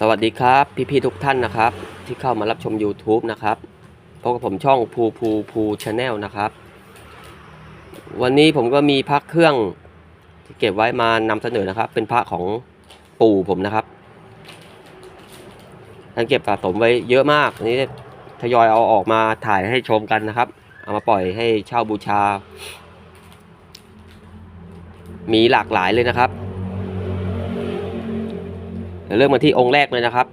สวัสดีครับพี่ๆทุกท่านนะครับ ที่เข้ามารับชม YouTube นะครับพบกับผมช่องภูภูภูชาแนลนะครับ วันนี้ผมก็มีพระเครื่องที่เก็บไว้มานำเสนอนะครับ เป็นพระของปู่ผมนะครับท่านเก็บสะสมไว้เยอะมากอันนี้ทยอยเอาออกมาถ่ายให้ชมกันนะครับ เอามาปล่อยให้เช่าบูชา มีหลากหลายเลยนะครับ เริ่มมาที่องค์แรกเลยนะครับ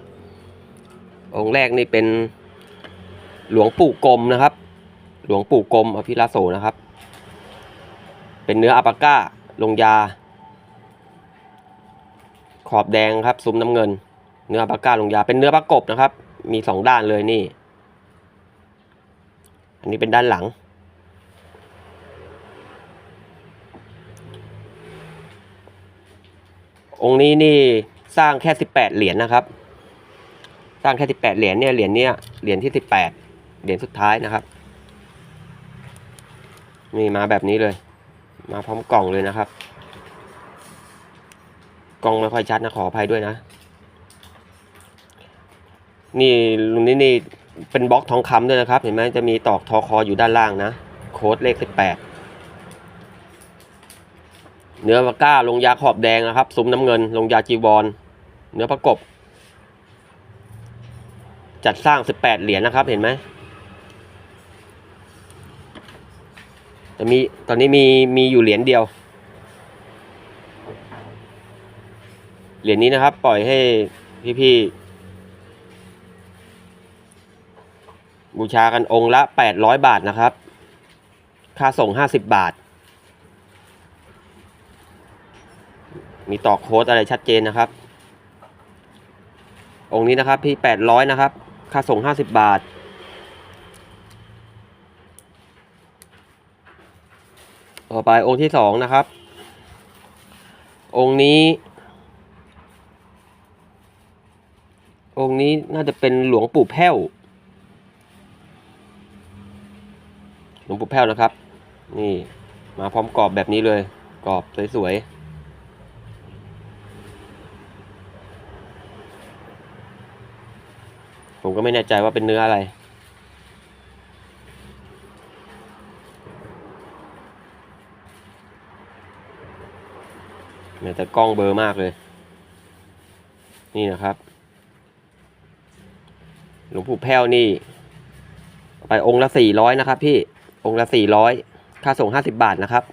องค์แรกนี่เป็นหลวงปู่กรมนะครับ หลวงปู่กรมอภิราโสนะครับ เป็นเนื้ออัปาก้าลงยา ขอบแดงครับซุ้มน้ำเงิน เนื้ออัปปาก้าลงยา เป็นเนื้อประกบนะครับ มีสองด้านเลยนี่ อันนี้เป็นด้านหลังองค์นี้นี่ สร้างแค่สิบแปดเหรียญนะครับ สร้างแค่สิบแปดเหรียญเนี่ยเหรียญเนี่ยเหรียญที่สิบแปดเหรียญสุดท้ายนะครับ นี่มาแบบนี้เลย มาพร้อมกล่องเลยนะครับ กล่องไม่ค่อยชัดนะขออภัยด้วยนะ นี่ลุงนี่นี่เป็นบล็อกทองคำด้วยนะครับ เห็นไหมจะมีตอกทอคออยู่ด้านล่างนะ โค้ดเลขสิบแปด เนื้อปลาก้า ลงยาขอบแดงนะครับ ซุ้มน้ำเงิน ลงยาจีวร เนื้อประกบ จัดสร้างสิบแปดเหรียญนะครับ เห็นไหมแต่มี ตอนนี้มี มีอยู่เหรียญเดียว เหรียญนี้นะครับ ปล่อยให้พี่ๆ บูชากันองค์ละแปดร้อยบาทนะครับ ค่าส่งห้าสิบบาท มีต่อโค้ดอะไรชัดเจนนะครับ องค์นี้นะครับพี่แปดร้อยนะครับ ค่าส่งห้าสิบบาท ต่อไปองค์ที่สองนะครับ องค์นี้ องค์นี้น่าจะเป็นหลวงปู่แพ้วหลวงปู่แพ้วนะครับ นี่มาพร้อมกรอบแบบนี้เลย กรอบสวยๆ ผมก็ไม่แน่ใจว่าเป็นเนื้ออะไรเนี่ยแต่กล้องเบอร์มากเลย นี่นะครับ หลวงปู่แพ้วนี่ ไปองค์ละสี่ร้อยนะครับพี่ องค์ละสี่ร้อยค่าส่งห้าสิบบาทนะครับ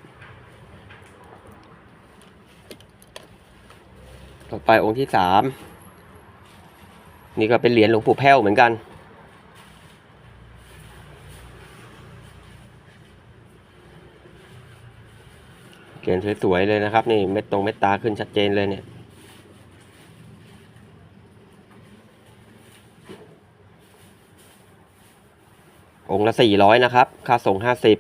ต่อไปองค์ที่สาม นี่ก็เป็นเหรียญหลวงปู่แพ้วเหมือนกันเขียนสวยๆเลยนะครับ นี่เม็ดตรงเม็ดตาขึ้นชัดเจนเลยเนี่ยองค์ละสี่ร้อยนะครับ ค่าส่งห้าสิบ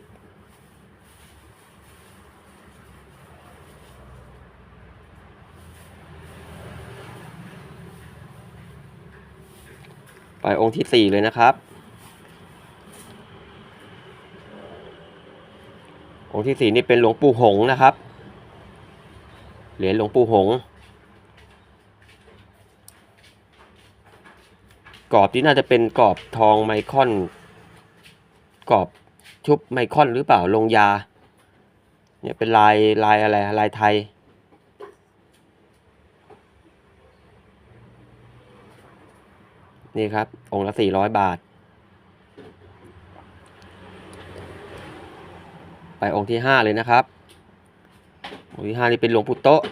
ไปองค์ที่สี่เลยนะครับ องค์ที่สี่นี่เป็นหลวงปู่หงนะครับ เหรียญหลวงปู่หง กรอบที่น่าจะเป็นกรอบทองไมคอน กรอบชุบไมคอนหรือเปล่าลงยา เนี่ยเป็นลายลายอะไรลายไทย นี่ครับ องค์ละสี่ร้อยบาท ไปองค์ที่ห้าเลยนะครับ องค์ที่ห้านี่เป็นหลวงปู่โตะ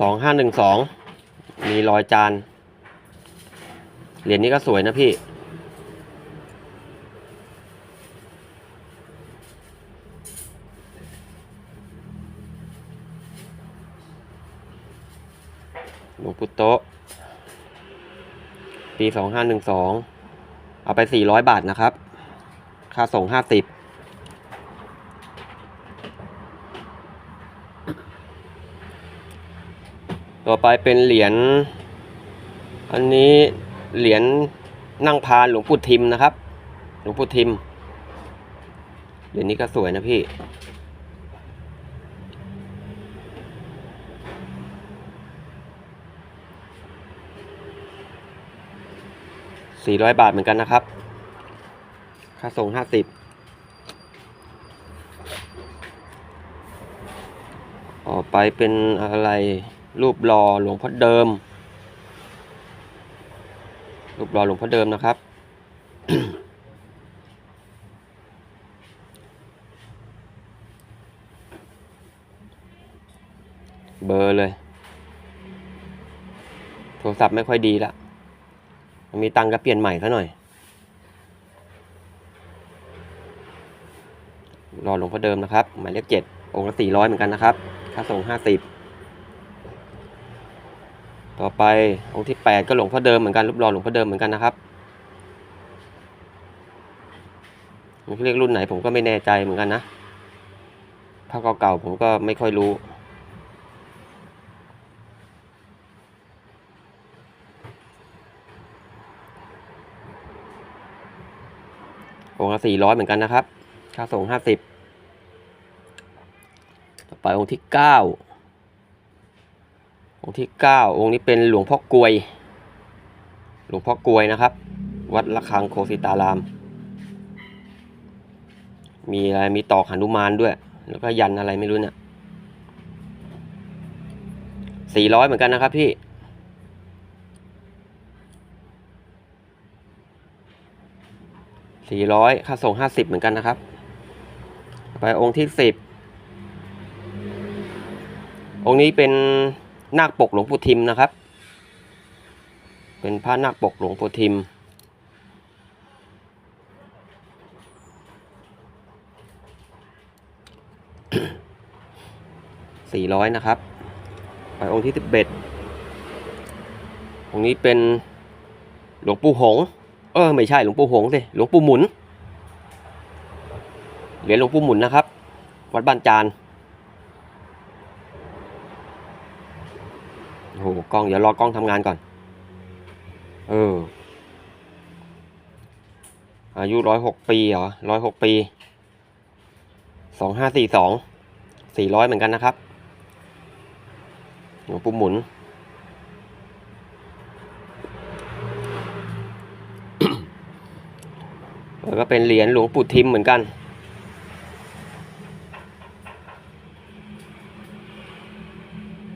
สองห้าหนึ่งสองมีรอยจานเหรียญนี้ก็สวยนะพี่ หลวงปู่โตะปีสองห้าหนึ่งสองเอาไปสี่ร้อยบาทนะครับ ค่าส่งห้าสิบต่อไปเป็นเหรียญ อันนี้เหรียญนั่งพานหลวงปู่ทิมนะครับ หลวงปู่ทิม เหรียญนี้ก็สวยนะพี่ สี่ร้อยบาทเหมือนกันนะครับ ค่าส่งห้าสิบต่อไปเป็นอะไรรูปหล่อหลวงพ่อเดิม รูปหล่อหลวงพ่อเดิมนะครับเบอร์เลย โทรศัพท์ไม่ค่อยดีละ มีตังค์ก็เปลี่ยนใหม่ซะหน่อย รอหลวงพ่อเดิมนะครับ หมายเลขเจ็ดองค์ละสี่ร้อยเหมือนกันนะครับ ค่าส่งห้าสิบต่อไปองค์ที่แปดก็หลวงพ่อเดิมเหมือนกันรูปรอหลวงพ่อเดิมเหมือนกันนะครับมันเรียกรุ่นไหนผมก็ไม่แน่ใจเหมือนกันนะภาพเก่าๆผมก็ไม่ค่อยรู้ องค์ละสี่ร้อยเหมือนกันนะครับ ค่าส่งห้าสิบต่อไปองค์ที่เก้าองค์ที่เก้าองค์นี้เป็นหลวงพ่อกลวย หลวงพ่อกลวยนะครับ วัดระฆังโคสิตาราม มีอะไรมีตอกหนุมานด้วย แล้วก็ยันอะไรไม่รู้เนี่ยสี่ร้อยเหมือนกันนะครับพี่ สี่ร้อยค่าส่งห้าสิบเหมือนกันนะครับ ไปองค์ที่สิบองค์นี้เป็นนาคปกหลวงปู่ทิมนะครับ เป็นพระนาคปกหลวงปู่ทิม สี่ร้อยนะครับ ไปองค์ที่สิบเอ็ดองค์นี้เป็นหลวงปู่หง เออไม่ใช่หลวงปู่หงส์สิหลวงปู่หมุนเหรียญหลวงปู่หมุนนะครับ วัดบ้านจานโอ้โหกล้องเดี๋ยวรอกล้องทำงานก่อน เออ อายุร้อยหกปีเหรอร้อยหกปีสองห้าสี่สองสี่ร้อยเหมือนกันนะครับหลวงปู่หมุน แล้วก็เป็นเหรียญหลวงปู่ทิมเหมือนกัน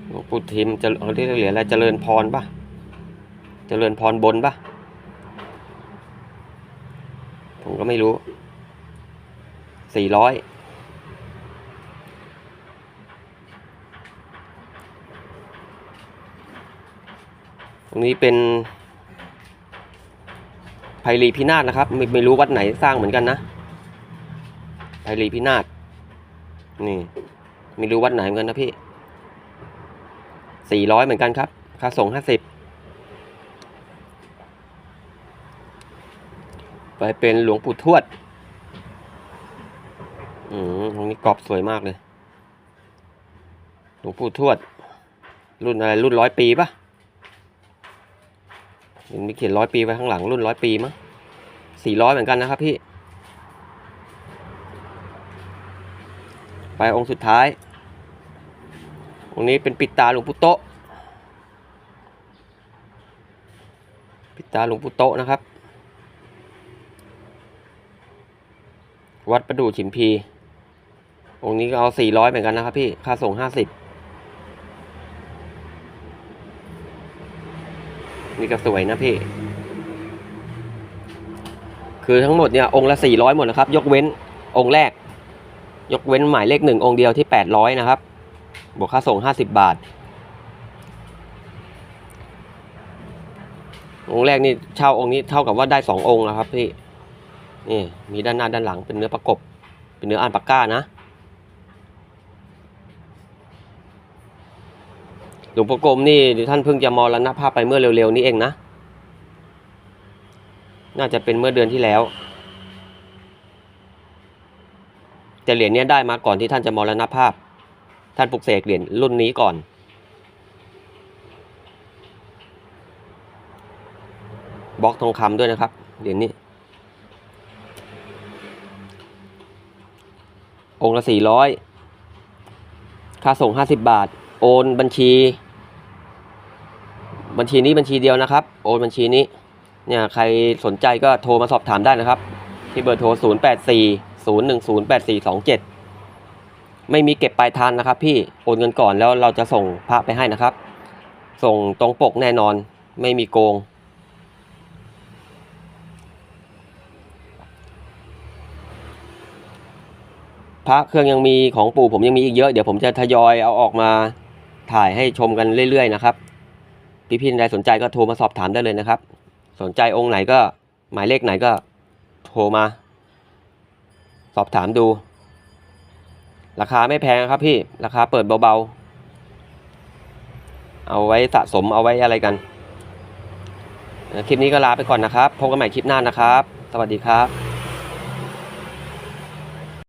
หลวงปู่ทิมจะเขาเรียกเหรียญอะไรเจริญพรปะเจริญพรบนปะผมก็ไม่รู้สี่ร้อยตรงนี้เป็น ไพรีพินาศนะครับไม่ไม่รู้วัดไหนสร้างเหมือนกันนะไพรีพินาศนี่ไม่รู้วัดไหนเหมือนกันนะพี่สี่ร้อยเหมือนกันครับ ค่าส่งห้าสิบไปเป็นหลวงปู่ทวด อืมตรงนี้กรอบสวยมากเลย หลวงปู่ทวด รุ่นอะไร รุ่นร้อยปีปะ ห็นมีเขียนร้อยปีไว้ข้างหลังรุ่นร้อยปีมั้งสี่ร้อยเหมือนกันนะครับพี่ ไปองค์สุดท้าย องค์นี้เป็นปิดตาหลวงปู่โตปิดตาหลวงปู่โตนะครับ วัดประดู่ฉิมพี องค์นี้ก็เอาสี่ร้อยเหมือนกันนะครับพี่ ค่าส่งห้าสิบ นี่ก็สวยนะพี่ คือทั้งหมดเนี่ยองค์ละสี่ร้อยหมดนะครับ ยกเว้นองค์แรก ยกเว้นหมายเลขหนึ่งองค์เดียวที่แปดร้อยนะครับ บวกค่าส่งห้าสิบบาท องค์แรกนี่เช่าองค์นี้เท่ากับว่าได้สององค์นะครับพี่ นี่มีด้านหน้าด้านหลังเป็นเนื้อประกบ เป็นเนื้ออ่านปากก้านะ หลวงพ่อกรมนี่ท่านเพิ่งจะมรณภาพไปเมื่อเร็วๆนี้เองนะ น่าจะเป็นเมื่อเดือนที่แล้ว แต่เหรียญนี้ได้มาก่อนที่ท่านจะมรณภาพ ท่านปลุกเสกเหรียญรุ่นนี้ก่อน บล็อกทองคำด้วยนะครับ เหรียญนี้ องค์ละสี่ร้อยค่าส่งห้าสิบบาทโอนบัญชี บัญชีนี้บัญชีเดียวนะครับ โอนบัญชีนี้ เนี่ยใครสนใจก็โทรมาสอบถามได้นะครับ ที่เบอร์โทร 0 8 4 0 1 0 8 4 2 7 ไม่มีเก็บปลายทางนะครับ พี่โอนเงินก่อนแล้วเราจะส่งพระไปให้นะครับ ส่งตรงปกแน่นอน ไม่มีโกง พระเครื่องยังมีของปู่ผมยังมีอีกเยอะ เดี๋ยวผมจะทยอยเอาออกมาถ่ายให้ชมกันเรื่อยๆนะครับ พี่ๆใดสนใจก็โทรมาสอบถามได้เลยนะครับ สนใจองค์ไหนก็หมายเลขไหนก็โทรมา สอบถามดู ราคาไม่แพงครับพี่ราคาเปิดเบาๆ เอาไว้สะสมเอาไว้อะไรกัน คลิปนี้ก็ลาไปก่อนนะครับพบกันใหม่คลิปหน้านะครับ สวัสดีครับ